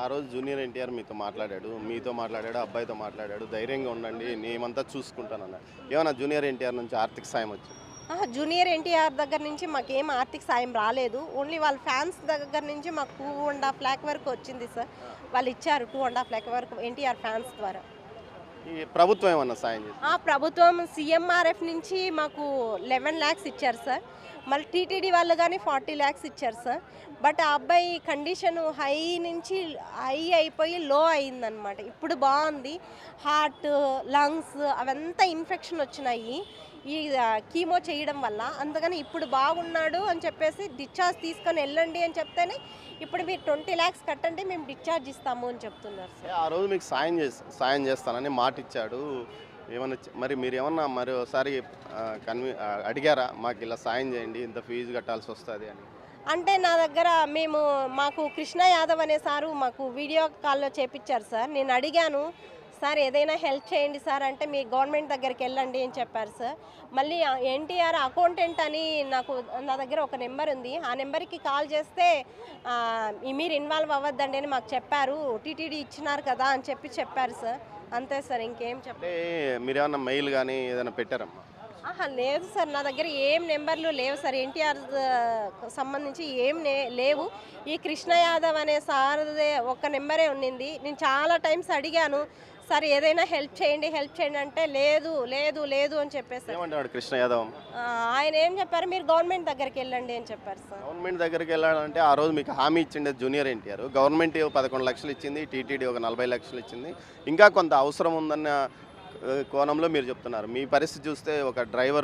ఆ రోజు జూనియర్ ఎన్టీఆర్ మీతో మాట్లాడాడు మీతో మాట్లాడాడు అబ్బాయితో మాట్లాడాడు ధైర్యంగా ఉండండి నేనేమంతా చూసుకుంటానన్న. ఏమన్నా జూనియర్ ఎన్టీఆర్ నుంచి ఆర్థిక సాయం వచ్చింది జూనియర్ ఎన్టీఆర్ దగ్గర నుంచి మాకేం ఆర్థిక సాయం రాలేదు. ఓన్లీ వాళ్ళ ఫ్యాన్స్ దగ్గర నుంచి మాకు టూ అండ్ హాఫ్ ల్యాక్ వరకు వచ్చింది సార్. వాళ్ళు ఇచ్చారు టూ అండ్ హాఫ్ ల్యాక్ వరకు ఎన్టీఆర్ ఫ్యాన్స్ ద్వారా. ఈ ప్రభుత్వం ఏమన్నా సాయం చేసింది? ఆ ప్రభుత్వం సీఎంఆర్ఎఫ్ నుంచి మాకు లెవెన్ ల్యాక్స్ ఇచ్చారు సార్. మళ్ళీ టీటీడీ వాళ్ళు కానీ ఫార్టీ ల్యాక్స్ ఇచ్చారు సార్. బట్ ఆ అబ్బాయి కండిషన్ హై నుంచి హై అయిపోయి లో అయిందనమాట ఇప్పుడు బాగుంది. హార్ట్ లంగ్స్ అవంతా ఇన్ఫెక్షన్ వచ్చినాయి. ఈ కీమో చేయడం వల్ల. అందుకని ఇప్పుడు బాగున్నాడు అని చెప్పేసి డిశ్చార్జ్ తీసుకొని వెళ్ళండి అని చెప్తేనే ఇప్పుడు మీరు ట్వంటీ ల్యాక్స్ కట్టండి మేము డిశ్చార్జ్ ఇస్తాము అని చెప్తున్నారు సార్. ఆ రోజు మీకు సాయం చేసి సాయం చేస్తానని మాట ఇచ్చాడు ఏమన్నా మరి మీరు ఏమన్నా మరి ఒకసారి అడిగారా? మాకు ఇలా సాయం చేయండి ఇంత ఫీజు కట్టాల్సి వస్తుంది అని. అంటే నా దగ్గర మేము మాకు కృష్ణ యాదవ్ అనే సారు మాకు వీడియో కాల్లో చేపించారు సార్. నేను అడిగాను సార్ ఏదైనా హెల్ప్ చేయండి సార్ అంటే మీ గవర్నమెంట్ దగ్గరికి వెళ్ళండి అని చెప్పారు సార్. మళ్ళీ ఎన్టీఆర్ అకౌంటెంట్ అని నాకు నా దగ్గర ఒక నెంబర్ ఉంది. ఆ నెంబర్కి కాల్ చేస్తే మీరు ఇన్వాల్వ్ అవ్వద్దండి అని మాకు చెప్పారు. టీటీడీ ఇచ్చినారు కదా అని చెప్పి చెప్పారు సార్. అంతే సార్ ఇంకేం చెప్ప మీరు ఏమన్నా మెయిల్ కానీ ఏదైనా పెట్టారమ్మా? ఆహా లేదు సార్ నా దగ్గర ఏం నెంబర్లు లేవు సార్. ఎన్టీఆర్ సంబంధించి ఏం లేవు. ఈ కృష్ణ యాదవ్ అనే సార్దే ఒక నెంబరే ఉండింది నేను చాలా టైమ్స్ అడిగాను సార్ ఏదైనా హెల్ప్ చేయండి హెల్ప్ చేయండి అంటే లేదు లేదు లేదు అని ఏమంటాడు కృష్ణ యాదవ్? ఆయన ఏం చెప్పారు? మీరు గవర్నమెంట్ దగ్గరికి వెళ్ళండి అని చెప్పారు సార్. గవర్నమెంట్ దగ్గరికి వెళ్ళాలంటే ఆ రోజు మీకు హామీ ఇచ్చిండే జూనియర్ ఎన్టీఆర్. గవర్నమెంట్ పదకొండు లక్షలు ఇచ్చింది టీటీడీ ఒక నలభై లక్షలు ఇచ్చింది. ఇంకా కొంత అవసరం ఉందన్న కోణంలో మీరు చెప్తున్నారు. మీ పరిస్థితి చూస్తే ఒక డ్రైవర్